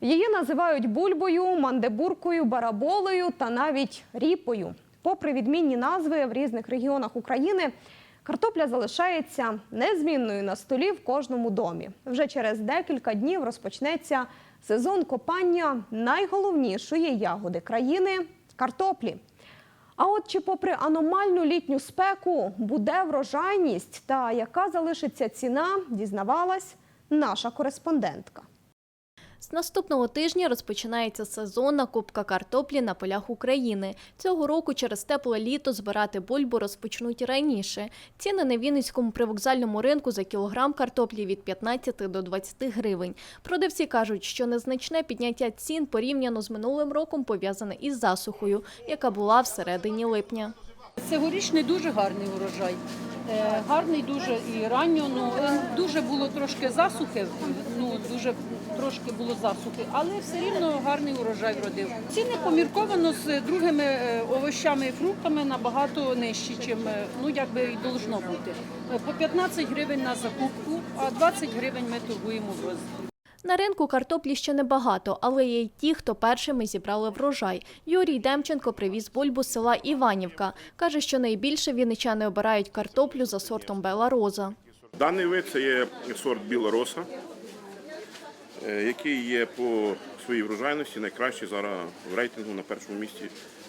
Її називають бульбою, мандебуркою, бараболею та навіть ріпою. Попри відмінні назви в різних регіонах України, картопля залишається незмінною на столі в кожному домі. Вже через декілька днів розпочнеться сезон копання найголовнішої ягоди країни картоплі. А от чи попри аномальну літню спеку буде врожайність та яка залишиться ціна, дізнавалась наша кореспондентка. З наступного тижня розпочинається сезонна купка картоплі на полях України. Цього року через тепле літо збирати бульбу розпочнуть раніше. Ціни на Вінницькому привокзальному ринку за кілограм картоплі від 15 до 20 гривень. Продавці кажуть, що незначне підняття цін порівняно з минулим роком пов'язане із засухою, яка була всередині липня. Цьогорічний дуже гарний урожай. Е, Гарний дуже і ранньо, ну е, дуже було трошки засухи, ну дуже трошки було засухи, але все рівно гарний урожай вродив. Ціни помірковано з другими е, овощами і фруктами набагато нижчі, чим е, ну якби і должно бути. Е, По 15 гривень на закупку, а 20 гривень ми торгуємо в роздріб. На ринку картоплі ще небагато, але є й ті, хто першими зібрали врожай. Юрій Демченко привіз бульбу з села Іванівка. Каже, що найбільше вінничани обирають картоплю за сортом Бела Роза. Даний вид це є сорт білороса, який є по своїй врожайності найкращий зараз в рейтингу на першому місці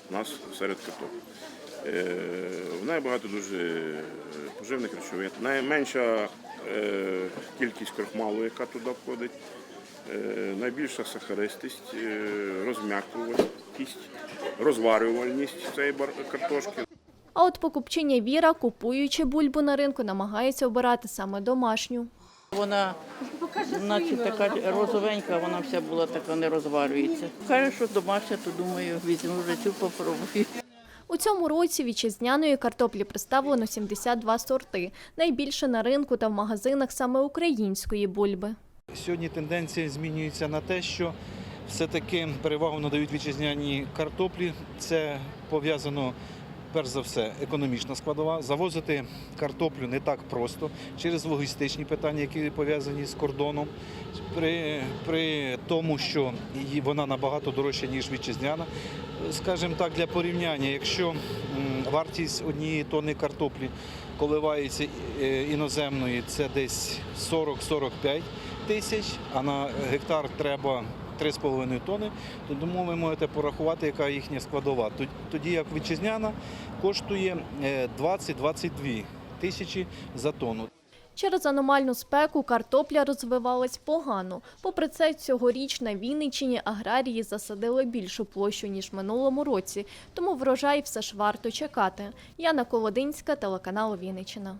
у нас серед картоплі. Е, В неї багато дуже е, поживних речовин. Найменша е, кількість крохмалу, яка туди входить, е, найбільша сахаристість, е, розм'якувальність, розварювальність цієї картошки. А от покупчиня Віра, купуючи бульбу на ринку, намагається обирати саме домашню. Вона наче така розовенька, вона вся була така не розварюється. Каже, що домашня, то думаю, візьму вже цю попробую. У цьому році вітчизняної картоплі представлено 72 сорти. Найбільше на ринку та в магазинах саме української бульби. Сьогодні тенденція змінюється на те, що все-таки перевагу надають вітчизняній картоплі. Це пов'язано перш за все економічна складова. Завозити картоплю не так просто через логістичні питання, які пов'язані з кордоном. При, при тому, що вона набагато дорожча, ніж вітчизняна. Скажімо так, для порівняння, якщо вартість однієї тонни картоплі коливається е, іноземної, це десь 40-45 тисяч, а на гектар треба 3,5 тонни, то тому ви можете порахувати, яка їхня складова. Тод- Тоді як вітчизняна коштує е, 20-22 тисячі за тонну. Через аномальну спеку картопля розвивалась погано. Попри це, цьогоріч на Вінниччині аграрії засадили більшу площу, ніж минулому році, тому врожай все ж варто чекати. Яна Колодинська, телеканал Вінниччина.